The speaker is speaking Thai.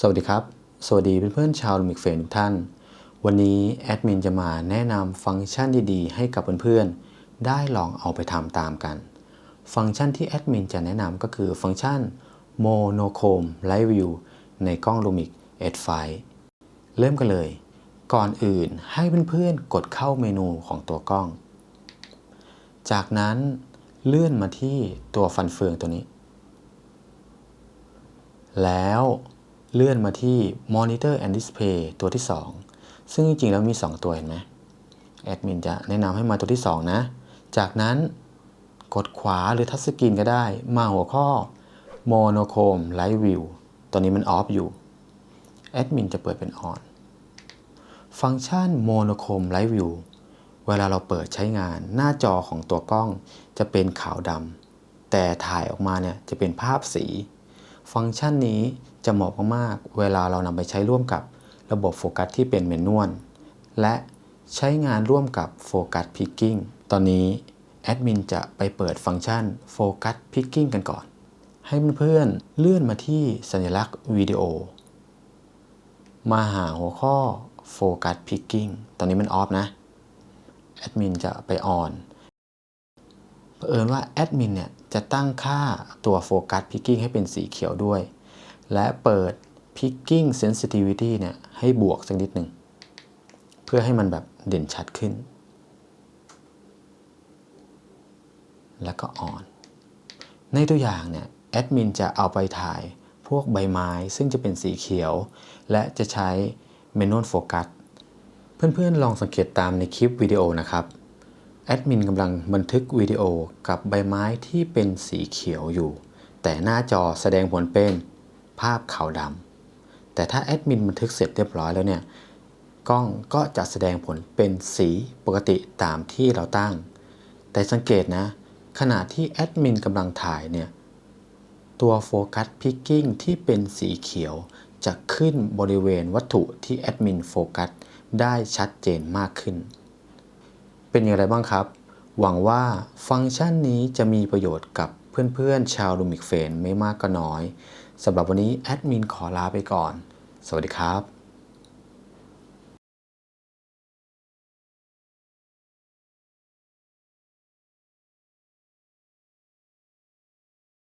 สวัสดีครับ สวัสดีเพื่อนๆชาวลูมิกเฟนทุกท่าน วันนี้แอดมินจะมาแนะนำฟังก์ชันดีๆ ให้กับเพื่อนๆ ได้ลองเอาไปทำตามกัน ฟังก์ชันที่แอดมินจะแนะนำก็คือฟังก์ชัน Monochrome Live View ในกล้อง Lumix S5 เริ่มกันเลย ก่อนอื่นให้เพื่อนๆ กดเข้าเมนูของตัวกล้อง จากนั้นเลื่อนมาที่ตัวฟันเฟืองตัวนี้ แล้ว เลื่อนมาที่ Monitor and Display ตัวที่ 2 ซึ่งจริงๆแล้วมี 2 ตัวเห็นไหมแอดมินจะแนะนำให้มาตัวที่ 2 นะ จากนั้นกดขวาหรือทัชสกรีนก็ได้ มาหัวข้อ Monochrome Live View ตัวนี้มันออฟอยู่แอดมินจะเปิดเป็นออนฟังก์ชัน Monochrome Live View เวลาเราเปิดใช้งานหน้าจอของตัวกล้องจะเป็นขาวดำแต่ถ่ายออกมาเนี่ยจะเป็นภาพสี ฟังก์ชันนี้จะเหมาะมากๆ เวลาเรานำไปใช้ร่วมกับระบบโฟกัสที่เป็นเมนนวลและใช้งานร่วมกับโฟกัสพิกกิ้งตอนนี้แอดมินจะไปเปิดฟังก์ชันโฟกัสพิกกิ้งกันก่อน ให้เพื่อนๆเลื่อนมาที่สัญลักษณ์วิดีโอ มาหาหัวข้อโฟกัสพิกกิ้งตอนนี้มันออฟนะ แอดมินจะไปออน เผอิญว่าแอดมินเนี่ยจะตั้งค่าตัวโฟกัสพิกกิ้งให้เป็นสีเขียวด้วย และเปิด Picking Sensitivity เนี่ยให้บวกสักนิดหนึ่ง เพื่อให้มันแบบเด่นชัดขึ้น แล้วก็ออน ในตัวอย่างเนี่ยแอดมินจะเอาไปถ่ายพวกใบไม้ซึ่งจะเป็นสีเขียว และจะใช้ m a n u a l Focus เพื่อนๆลองสังเกตตามในคลิปวิดีโอนะครับ แอดมินกำลังบันทึกวิดีโอกับใบไม้ที่เป็นสีเขียวอยู่ แต่หน้าจอแสดงผลเป็นภาพขาวดำแต่ถ้าแอดมินบันทึกเสร็จเรียบร้อยแล้วเนี่ยกล้องก็จะแสดงผลเป็นสีปกติตามที่เราตั้ง แต่สังเกตนะ ขณะที่แอดมินกำลังถ่ายเนี่ยตัวโฟกัสพิกกิ้งที่เป็นสีเขียวจะขึ้นบริเวณวัตถุที่แอดมินโฟกัสได้ชัดเจนมากขึ้น เป็นอย่างไรบ้างครับ หวังว่าฟังก์ชันนี้จะมีประโยชน์กับเพื่อนๆ ชาวลูมิกเฟนไม่มากก็น้อยสำหรับวันนี้แอดมินขอลาไปก่อน สวัสดีครับ